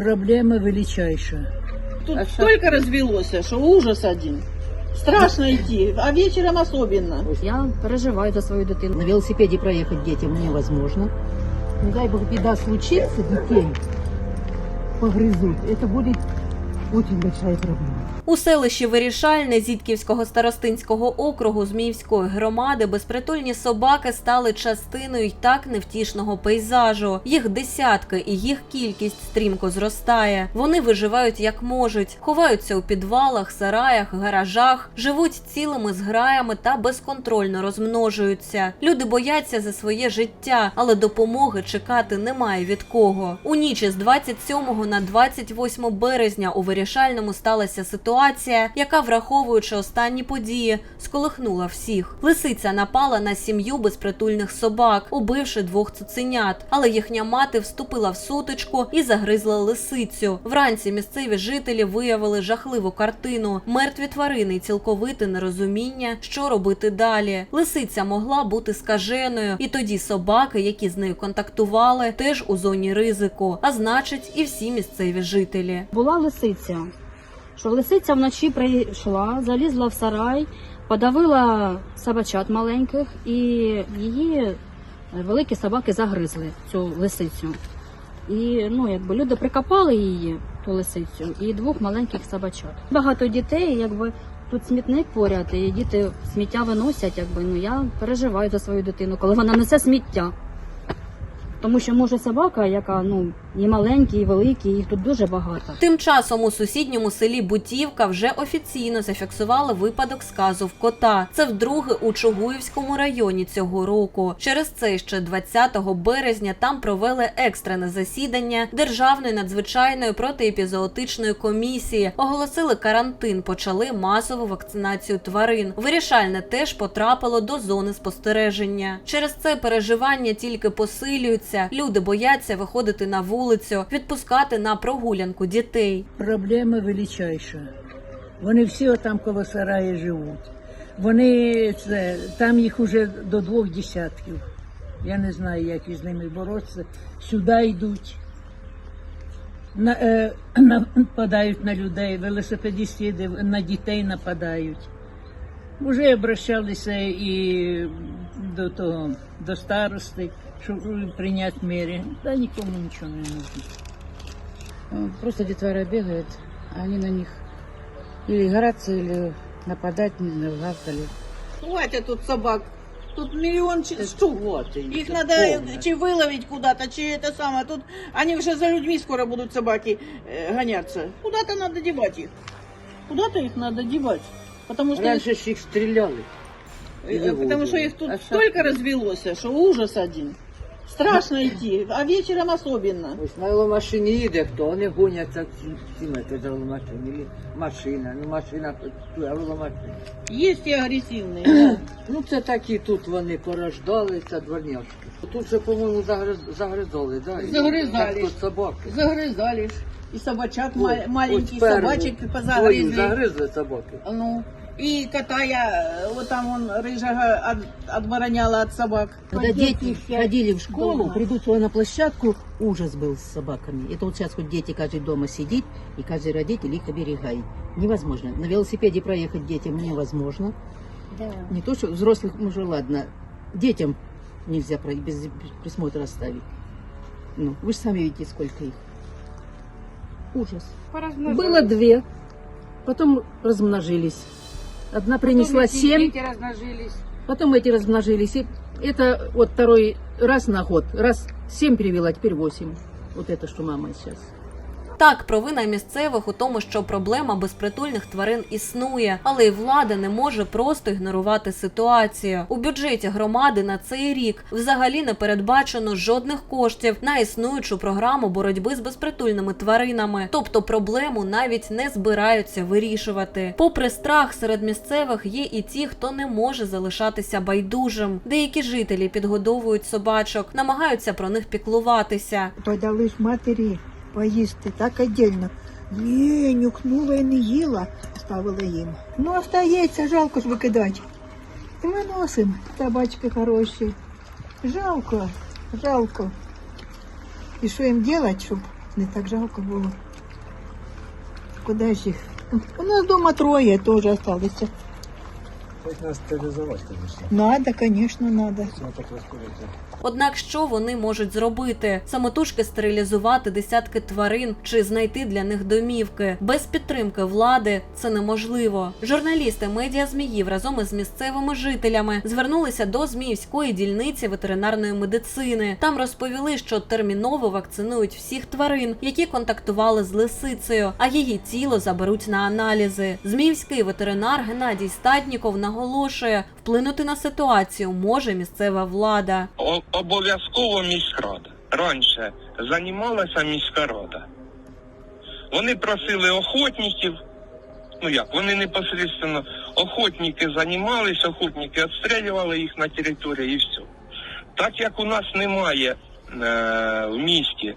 Проблема величайшая. Тут А столько развелось, что ужас один. Страшно идти, а вечером особенно. Я переживаю за свою дитину. На велосипеде проехать детям невозможно. Не дай бог беда случится, детей погрызут. Это будет очень большая проблема. У селищі Вирішальне Зітківського старостинського округу Зміївської громади безпритульні собаки стали частиною й так невтішного пейзажу. Їх десятки, і їх кількість стрімко зростає. Вони виживають як можуть, ховаються у підвалах, сараях, гаражах, живуть цілими зграями та безконтрольно розмножуються. Люди бояться за своє життя, але допомоги чекати немає від кого. У ніч з 27 на 28 березня у Вирішальному сталася ситуація, яка, враховуючи останні події, сколихнула всіх. Лисиця напала на сім'ю безпритульних собак, убивши двох цуценят. Але їхня мати вступила в сутичку і загризла лисицю. Вранці місцеві жителі виявили жахливу картину: мертві тварини і цілковите нерозуміння, що робити далі. Лисиця могла бути скаженою, і тоді собаки, які з нею контактували, теж у зоні ризику, а значить, і всі місцеві жителі. Була лисиця. Що лисиця вночі прийшла, залізла в сарай, подавила собачат маленьких, і її великі собаки загризли цю лисицю. І ну, якби люди прикопали її, ту лисицю, і двох маленьких собачат. Багато дітей, якби тут смітник поряд, і діти сміття виносять. Якби ну я переживаю за свою дитину, коли вона несе сміття. Тому що може собака, яка ну і маленькі, і великі, їх тут дуже багато. Тим часом у сусідньому селі Бутівка вже офіційно зафіксували випадок сказу в кота. Це вдруге у Чугуївському районі цього року. Через це ще 20 березня там провели екстрене засідання Державної надзвичайної протиепізоотичної комісії. Оголосили карантин, почали масову вакцинацію тварин. Вирішальне теж потрапило до зони спостереження. Через це переживання тільки посилюються. Люди бояться виходити на вулицю, відпускати на прогулянку дітей. Проблема величайша. Вони всі отам коло сараї живуть. Вони це, там їх уже до двох десятків. Я не знаю, як із ними боротися. Сюди йдуть. На, е, нападають на людей, велосипедисти на дітей нападають. Уже обращалися і до того, до старости, щоб прийняти міри. Та нікому нічого не нужно. Э, Просто детвора бегает, а они на них или играться, или нападать, не знаю, гавкали. Хватит тут собак. Тут миллион ч- штук. Их надо чи выловить куда-то, чи это самое. Тут они уже за людьми скоро будут собаки э, гоняться. Куда-то надо девать их. Куда-то их надо девать. Потому что, Раньше ж их стреляли. э, потому что их тут А щас- столько развелось, что ужас один. Страшно идти, а вечером особенно. Ось на веломашині їде хто, вони гоняться всі метри за веломашині. Машина, ну машина, а веломашина. Есть и агрессивные. да. Ну це такі тут вони порождалися, дворняшки. Тут же, по-моєму, загриз, загризали, да? І Загризали. Так тут собаки. Загрызали ж. И собачат Ось- ма- маленьких ось перву собачек двоїх позагрызли. загризли собаки. Ну, и кота я, э, вот там он рыжего от, отбороняла от собак. Когда дети ходили в школу, придут сюда на площадку, ужас был с собаками. Это вот сейчас хоть дети, каждый дома сидит, и каждый родитель их оберегает. Невозможно. На велосипеде проехать детям невозможно. Не то, что взрослых, ну уже ладно, детям нельзя про- без присмотра оставить. Ну, вы же сами видите, сколько их. Ужас. Было две, потом размножились. Одна принесла семь, Дети размножились. потом эти размножились. И это вот второй раз на год. Раз семь привела, теперь восемь. Вот это, что мама сейчас. Так, провина місцевих у тому, що проблема безпритульних тварин існує, але й влада не може просто ігнорувати ситуацію. У бюджеті громади на цей рік взагалі не передбачено жодних коштів на існуючу програму боротьби з безпритульними тваринами. Тобто проблему навіть не збираються вирішувати. Попри страх серед місцевих є і ті, хто не може залишатися байдужим. Деякі жителі підгодовують собачок, намагаються про них піклуватися. подали ж матері поїсти так віддільно. Ні, нюхнула і не їла, ставила їм. Ну, остається, жалко ж викидати. І виносимо, собачки хороші. Жалко, жалко. І що їм робити, щоб Не так жалко було. Куди ж їх? У нас вдома троє теж залишилися. Хоть нас стерилизовать, конечно. Надо, звісно, надо. Все так расходится. Однак що вони можуть зробити? Самотужки стерилізувати десятки тварин чи знайти для них домівки. Без підтримки влади це неможливо. Журналісти медіа Зміїв разом із місцевими жителями звернулися до Зміївської дільниці ветеринарної медицини. Там розповіли, що терміново вакцинують всіх тварин, які контактували з лисицею, а її тіло заберуть на аналізи. Зміївський ветеринар Геннадій Статніков наголошує, вплинути на ситуацію може місцева влада. Обов'язково міськрада. Раніше займалася міська рада. Вони просили охотників. Ну як, вони непосередньо охотники займалися, охотники відстрілювали їх на території і все. Так як у нас немає е, в місті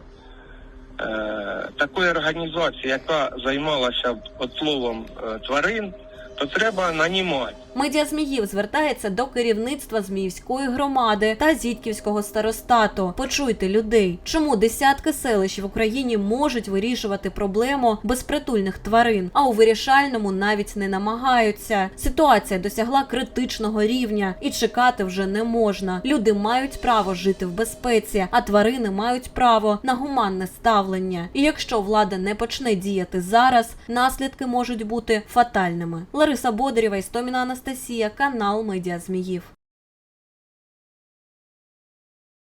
е, такої організації, яка займалася отловом е, тварин, то треба нанімати. Медіа Зміїв звертається до керівництва Зміївської громади та Зітківського старостату. Почуйте людей, чому десятки селищ в Україні можуть вирішувати проблему безпритульних тварин, а у вирішальному навіть не намагаються. Ситуація досягла критичного рівня і чекати вже не можна. Люди мають право жити в безпеці, а тварини мають право на гуманне ставлення. І якщо влада не почне діяти зараз, наслідки можуть бути фатальними. Лариса Бодрєва, Істоміна Анастасія, канал Медіа Зміїв.